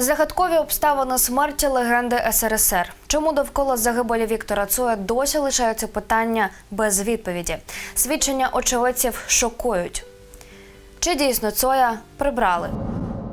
Загадкові обставини смерті легенди СРСР. Чому довкола загибелі Віктора Цоя досі лишаються питання без відповіді? Свідчення очевидців шокують. Чи дійсно Цоя прибрали?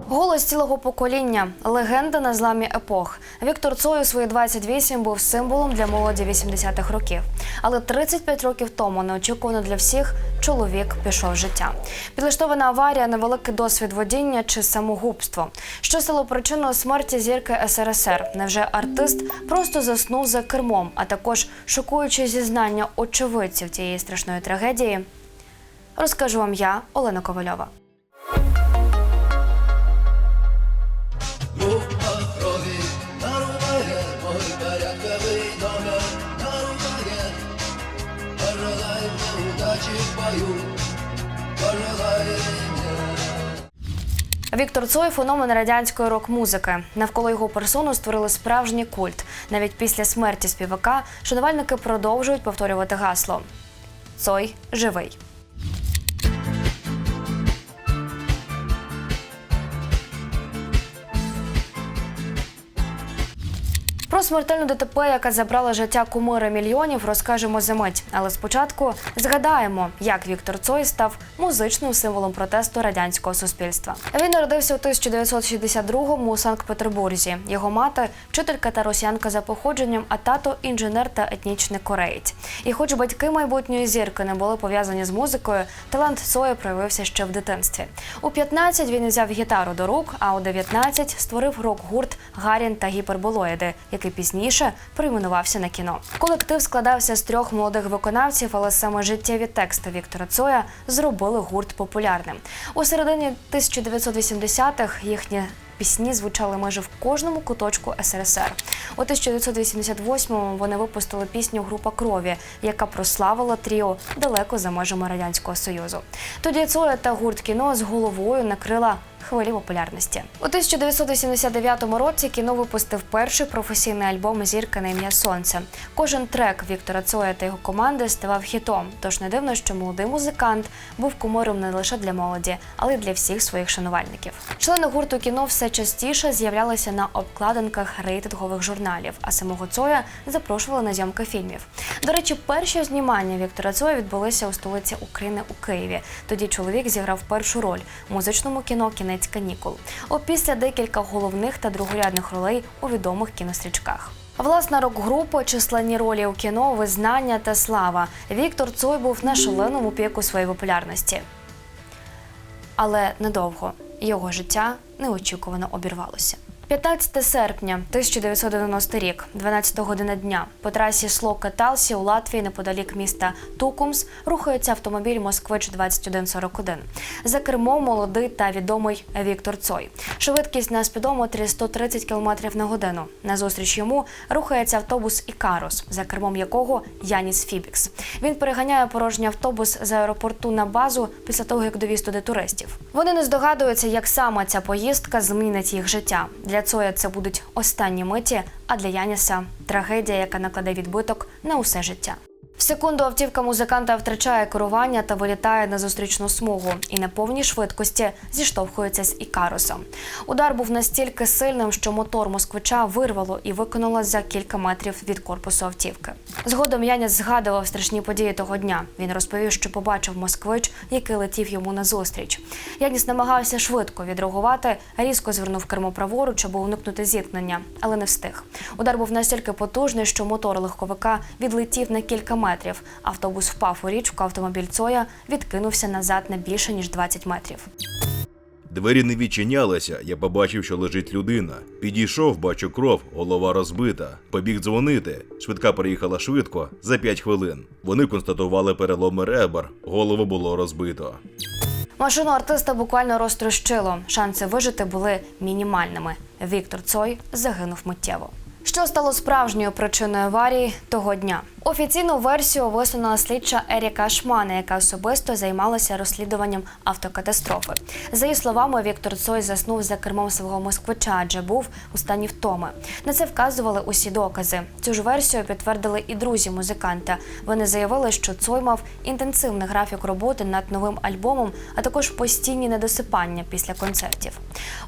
Голос цілого покоління, легенда на зламі епох. Віктор Цой у свої 28 був символом для молоді 80-х років. Але 35 років тому, неочікувано для всіх, чоловік пішов життя. Підлаштована аварія, невеликий досвід водіння чи самогубство. Що стало причиною смерті зірки СРСР? Невже артист просто заснув за кермом, а також шокуючи зізнання очевидців тієї страшної трагедії? Розкажу вам я, Олена Ковальова. Віктор Цой феномен радянської рок-музики. Навколо його персону створили справжній культ. Навіть після смерті співака шанувальники продовжують повторювати гасло: Цой живий. Смертельну ДТП, яка забрала життя кумира мільйонів, розкажемо за мить. Але спочатку згадаємо, як Віктор Цой став музичним символом протесту радянського суспільства. Він народився у 1962-му у Санкт-Петербурзі. Його мати вчителька та росіянка за походженням, а тато інженер та етнічний кореєць. І хоч батьки майбутньої зірки не були пов'язані з музикою, талант Цоя проявився ще в дитинстві. У 15 він взяв гітару до рук, а у 19 створив рок-гурт Гарін та гіперболоїди, який пізніше перейменувався на кіно. Колектив складався з трьох молодих виконавців, але саме життєві тексти Віктора Цоя зробили гурт популярним. У середині 1980-х їхні Пісні звучали майже в кожному куточку СРСР. У 1988-му вони випустили пісню Група крові, яка прославила тріо далеко за межами радянського союзу. Тоді Цоя та гурт кіно з головою накрила хвилі популярності. У 1989 році кіно випустив перший професійний альбом Зірка на ім'я Сонце. Кожен трек Віктора Цоя та його команди ставав хітом. Тож не дивно, що молодий музикант був кумиром не лише для молоді, але й для всіх своїх шанувальників. Члени гурту кіно все частіше з'являлися на обкладинках рейтингових журналів, а самого Цоя запрошували на зйомки фільмів. До речі, перші знімання Віктора Цоя відбулися у столиці України у Києві. Тоді чоловік зіграв першу роль у музичному кіно Кінець канікул. Опісля декілька головних та другорядних ролей у відомих кінострічках. Власна рок-група, численні ролі у кіно, визнання та слава. Віктор Цой був на шаленому піку своєї популярності. Але недовго його життя неочікувано обірвалося. 15 серпня 1990 рік, 12 година дня, по трасі Слока Талсі у Латвії, неподалік міста Тукумс, рухається автомобіль Москвич 2141. За кермом молодий та відомий Віктор Цой. Швидкість на спідометрі 130 км на годину. Назустріч йому рухається автобус Ікарос, за кермом якого Яніс Фібікс. Він переганяє порожній автобус з аеропорту на базу після того, як довіз туди туристів. Вони не здогадуються, як саме ця поїздка змінить їх життя. Цоя це будуть останні миті, а для Яніса трагедія, яка накладе відбиток на усе життя. В секунду автівка музиканта втрачає керування та вилітає на зустрічну смугу і на повній швидкості зіштовхується з Ікаросом. Удар був настільки сильним, що мотор москвича вирвало і викинуло за кілька метрів від корпусу автівки. Згодом Яніс згадував страшні події того дня. Він розповів, що побачив москвич, який летів йому назустріч. Яніс намагався швидко відреагувати, різко звернув кермо праворуч, аби уникнути зіткнення, але не встиг. Удар був настільки потужний, що мотор легковика відлетів на кілька метрів. Автобус впав у річку, автомобіль Цоя відкинувся назад на більше ніж 20 метрів. Двері не відчинялися, я побачив, що лежить людина. Підійшов, бачу кров, голова розбита. Побіг дзвонити. Швидка приїхала швидко за 5 хвилин. Вони констатували переломи ребер, голову було розбито. Машину артиста буквально розтрощило. Шанси вижити були мінімальними. Віктор Цой загинув миттєво. Що стало справжньою причиною аварії того дня? Офіційну версію висунула слідча Еріка Шмана, яка особисто займалася розслідуванням автокатастрофи. За її словами, Віктор Цой заснув за кермом свого москвича, адже був у стані втоми. На це вказували усі докази. Цю ж версію підтвердили і друзі музиканта. Вони заявили, що Цой мав інтенсивний графік роботи над новим альбомом, а також постійні недосипання після концертів.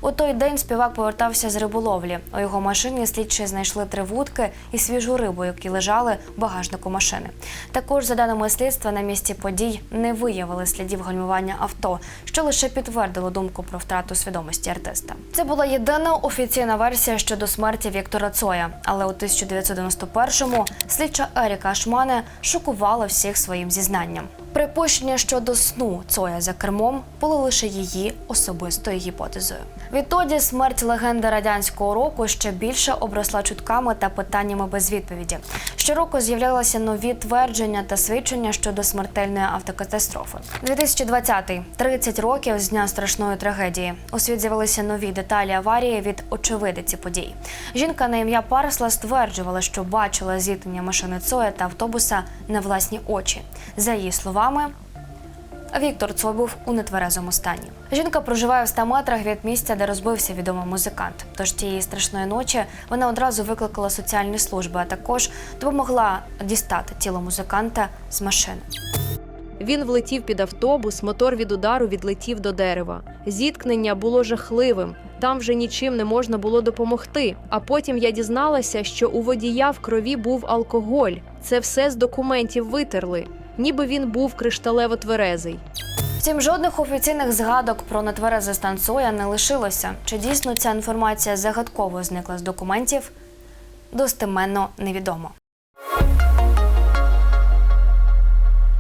У той день співак повертався з риболовлі. У його машині слідчі знайшли три вудки і свіжу рибу, які лежали в багажнику машини. Також, за даними слідства, на місці подій не виявили слідів гальмування авто, що лише підтвердило думку про втрату свідомості артиста. Це була єдина офіційна версія щодо смерті Віктора Цоя. Але у 1991-му слідча Еріка Ашмане шокувала всіх своїм зізнанням. Припущення щодо сну Цоя за кермом були лише її особистою гіпотезою. Відтоді смерть легенди радянського року ще більше обросла чутками та питаннями без відповіді. Щороку з'являлися нові твердження та свідчення щодо смертельної автокатастрофи. 2020-й – 30 років з дня страшної трагедії. У світ з'явилися нові деталі аварії від очевидиці подій. Жінка на ім'я Парсла стверджувала, що бачила зіткнення машини Цоя та автобуса на власні очі. За її словами, Віктор Цой був у нетверезому стані. Жінка проживає в 100 метрах від місця, де розбився відомий музикант. Тож тієї страшної ночі вона одразу викликала соціальні служби, а також допомогла дістати тіло музиканта з машини. Він влетів під автобус, мотор від удару відлетів до дерева. Зіткнення було жахливим. Там вже нічим не можна було допомогти. А потім я дізналася, що у водія в крові був алкоголь. Це все з документів витерли, ніби він був кришталево тверезий. Втім, жодних офіційних згадок про нетверезий стан Цоя не лишилося. Чи дійсно ця інформація загадково зникла з документів? Достеменно невідомо.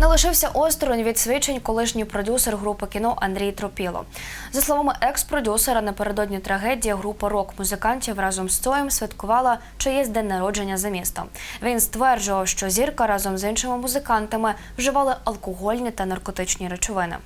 Не лишився осторонь від свідчень колишній продюсер групи кіно Андрій Тропіло. За словами екс-продюсера, напередодні трагедії група рок-музикантів разом з Цоєм святкувала чиєсь день народження за містом. Він стверджував, що зірка разом з іншими музикантами вживали алкогольні та наркотичні речовини.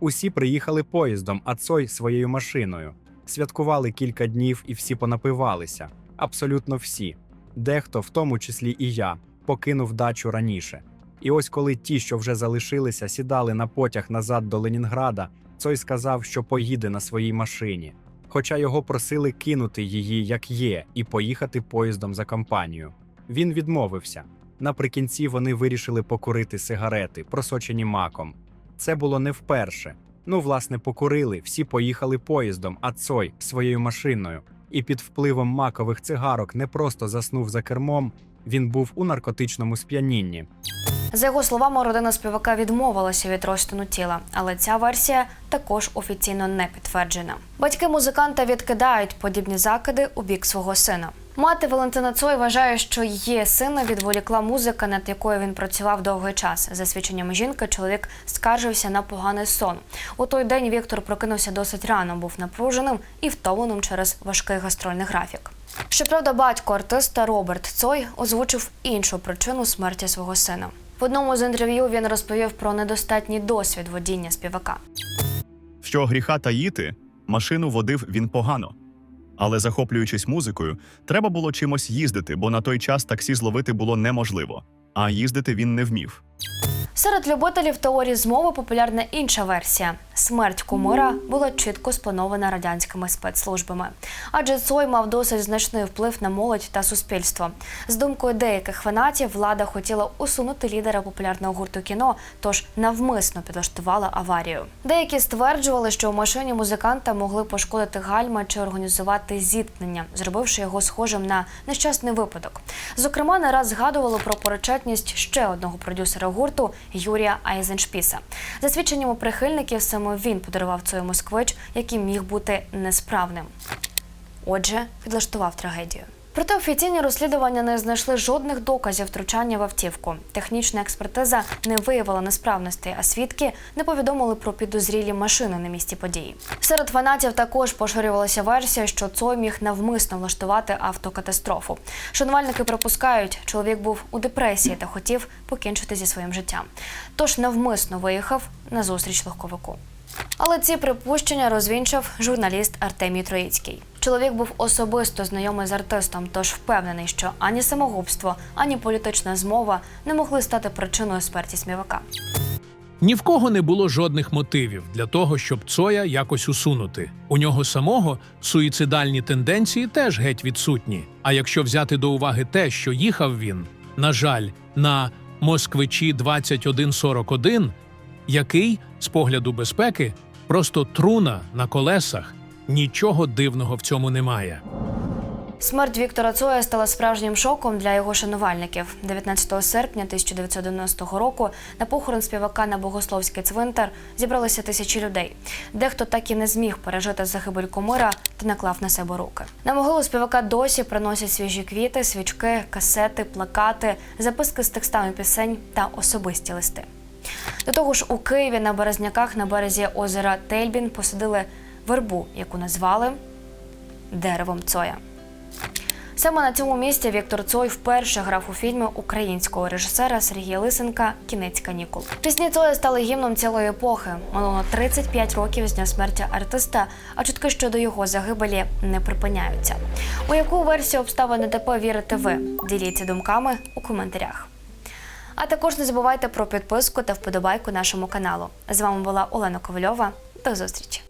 Усі приїхали поїздом, а Цой своєю машиною. Святкували кілька днів і всі понапивалися. Абсолютно всі. Дехто, в тому числі і я, покинув дачу раніше. І ось коли ті, що вже залишилися, сідали на потяг назад до Ленінграда, Цой сказав, що поїде на своїй машині. Хоча його просили кинути її як є і поїхати поїздом за компанію. Він відмовився. Наприкінці вони вирішили покурити сигарети, просочені маком. Це було не вперше. Ну, власне, покурили, всі поїхали поїздом, а Цой своєю машиною. І під впливом макових цигарок не просто заснув за кермом, він був у наркотичному сп'янінні. За його словами, родина співака відмовилася від розтину тіла, але ця версія також офіційно не підтверджена. Батьки музиканта відкидають подібні закиди у бік свого сина. Мати Валентина Цой вважає, що її сина відволікла музика, над якою він працював довгий час. За свідченнями жінки, чоловік скаржився на поганий сон. У той день Віктор прокинувся досить рано, був напруженим і втомленим через важкий гастрольний графік. Щоправда, батько артиста Роберт Цой озвучив іншу причину смерті свого сина. В одному з інтерв'ю він розповів про недостатній досвід водіння співака. Що гріха таїти, машину водив він погано. Але захоплюючись музикою, треба було чимось їздити, бо на той час таксі зловити було неможливо, а їздити він не вмів. Серед любителів теорії змови популярна інша версія. Смерть кумира була чітко спланована радянськими спецслужбами, адже Цой мав досить значний вплив на молодь та суспільство. З думкою деяких фанатів, влада хотіла усунути лідера популярного гурту кіно, тож навмисно підлаштувала аварію. Деякі стверджували, що у машині музиканта могли пошкодити гальма чи організувати зіткнення, зробивши його схожим на нещасний випадок. Зокрема, не раз згадували про порочетність ще одного продюсера гурту Юрія Айзеншпіса. За свідченнями прихильників, саме він подарував цей москвич, який міг бути несправним. Отже, підлаштував трагедію. Проте офіційні розслідування не знайшли жодних доказів втручання в автівку. Технічна експертиза не виявила несправностей, а свідки не повідомили про підозрілі машини на місці події. Серед фанатів також поширювалася версія, що Цой міг навмисно влаштувати автокатастрофу. Шанувальники припускають, чоловік був у депресії та хотів покінчити зі своїм життям. Тож навмисно виїхав на зустріч легковику. Але ці припущення розвінчав журналіст Артемій Троїцький. Чоловік був особисто знайомий з артистом, тож впевнений, що ані самогубство, ані політична змова не могли стати причиною смерті смівака. Ні в кого не було жодних мотивів для того, щоб Цоя якось усунути. У нього самого суїцидальні тенденції теж геть відсутні. А якщо взяти до уваги те, що їхав він, на жаль, на Москвичі 2141, який, з погляду безпеки, просто труна на колесах, нічого дивного в цьому немає. Смерть Віктора Цоя стала справжнім шоком для його шанувальників. 19 серпня 1990 року на похорон співака на Богословський цвинтар зібралися тисячі людей. Дехто так і не зміг пережити загибель кумира та наклав на себе руки. На могилу співака досі приносять свіжі квіти, свічки, касети, плакати, записки з текстами пісень та особисті листи. До того ж, у Києві на Березняках на березі озера Тельбін посадили вербу, яку назвали деревом Цоя. Саме на цьому місці Віктор Цой вперше грав у фільмі українського режисера Сергія Лисенка Кінець канікул. Пісні Цоя стали гімном цілої епохи. Минуло 35 років з дня смерті артиста, а чутки щодо його загибелі не припиняються. У яку версію обставин ДТП вірите ви? Діліться думками у коментарях. А також не забувайте про підписку та вподобайку нашому каналу. З вами була Олена Ковальова. До зустрічі!